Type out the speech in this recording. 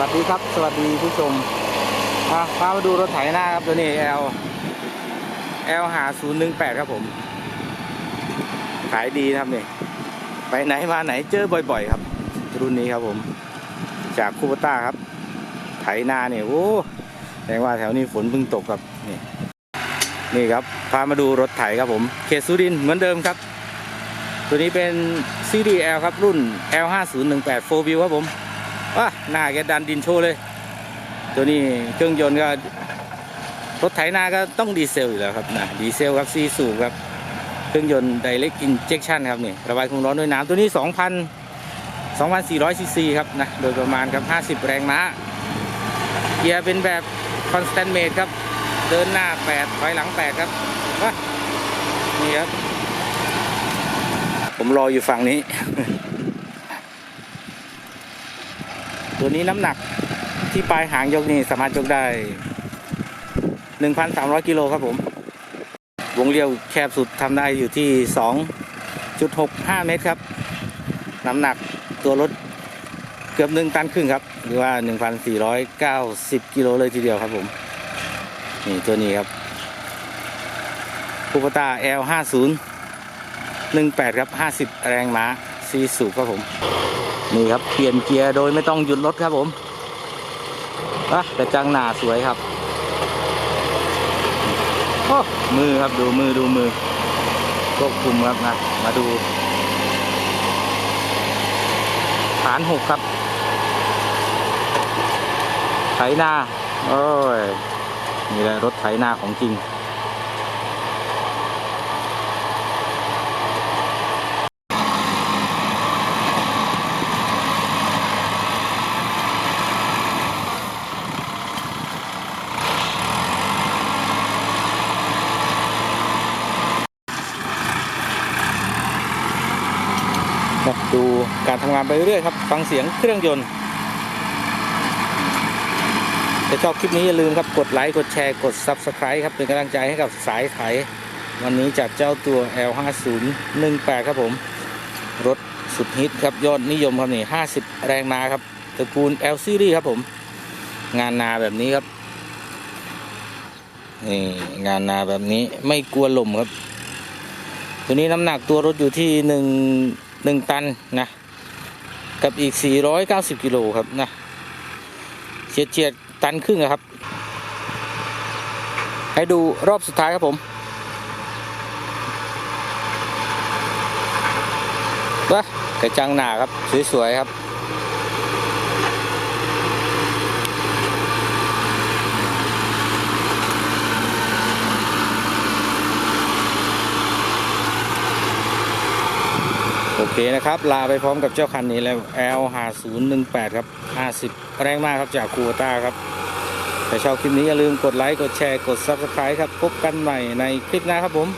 วัสดีครับ สวัสดีผู้ชมพามาดูรถไถหน้าครับตัวนี้ L L หาศูนย์หนึ่งแปดครับผม ขายดีนะครับนี่ไปไหนมาไหนเจอบ่อย ๆ ครับ รุ่นนี้ครับผม จากคูปต้าครับ ไถนาเนี่ยโอ้แสดงว่าแถวนี้ฝนเพิ่งตกครับนี่นี่ครับ พามาดูรถไถครับผมเคสุรินเหมือนเดิมครับ ตัวนี้เป็น CDL ครับรุ่น L 5 0 1 8 4 w ครับผม หน้าแกดันดินโชว์เลย ตัวนี้เครื่องยนต์ก็รถไถนาก็ต้องดีเซลอยู่แล้วครับนะดีเซลครับซีสูบครับเครื่องยนต์ Direct Injection ครับนี่ระบายความร้อนด้วยน้ำตัวนี้ 2,000 2,400ซีซีครับนะโดยประมาณครับ 50 แรงม้าเกียร์เป็นแบบ Constant Made ครับ เดินหน้า 8 ถอยหลัง 8 ครับนี่ครับ ผมรออยู่ฝั่งนี้ ตัวนี้น้ำหนักที่ปลายหางยกนี่สามารถยกได้ 1,300 กิโลครับผม วงเลี้ยวแคบสุดทำได้อยู่ที่ 2.65 เมตรครับ น้ำหนักตัวรถเกือบ 1 ตันครึ่งครับ หรือว่า 1,490 กิโลเลยทีเดียวครับผม นี่ตัวนี้ครับคูปตา L50 18 ครับ 50 แรงม้าซีสูบครับผม นี่ครับเปลี่ยนเกียร์โดยไม่ต้องหยุดรถครับผมอะแต่จังหนาสวยครับโอ้มือครับดูมือดูมือควบคุมครับนะมาดูฐานหกครับไถนาโอ้ยนี่แหละรถไถนาของจริง ครับดูการทำงานไปเรื่อยๆครับ ฟังเสียงเครื่องยนต์ถ้าชอบคลิปนี้อย่าลืมครับ กดไลค์ กดแชร์ กด Subscribe ครับ เป็นกำลังใจให้กับสายไถ วันนี้จากเจ้าตัว L5018 ครับผม รถสุดฮิตครับ ยอดนิยมครับนี่ 50 แรงม้าครับตระกูล L Series ครับผม งานนาแบบนี้ครับนี่งานนาแบบนี้ไม่กลัวลมครับ ตัวนี้น้ำหนักตัวรถอยู่ที่หนึ่ง หนึ่งตันนะกับอีก 490 กิโลครับนะเฉียดเฉียดตันครึ่งอะครับ ให้ดูรอบสุดท้ายครับผมว้ากระจังหนาครับ สวย ๆ ครับ อเคนะครับ ลาไปพร้อมกับเจ้าคันนี้แล้ว L 5 0 1 8ครับ 50 แรงมากครับจากคูโต้าครับถ้าชอบคลิปนี้อย่าลืมกดไลค์ กดแชร์ กด Subscribe ครับ พบกันใหม่ในคลิปหน้าครับผม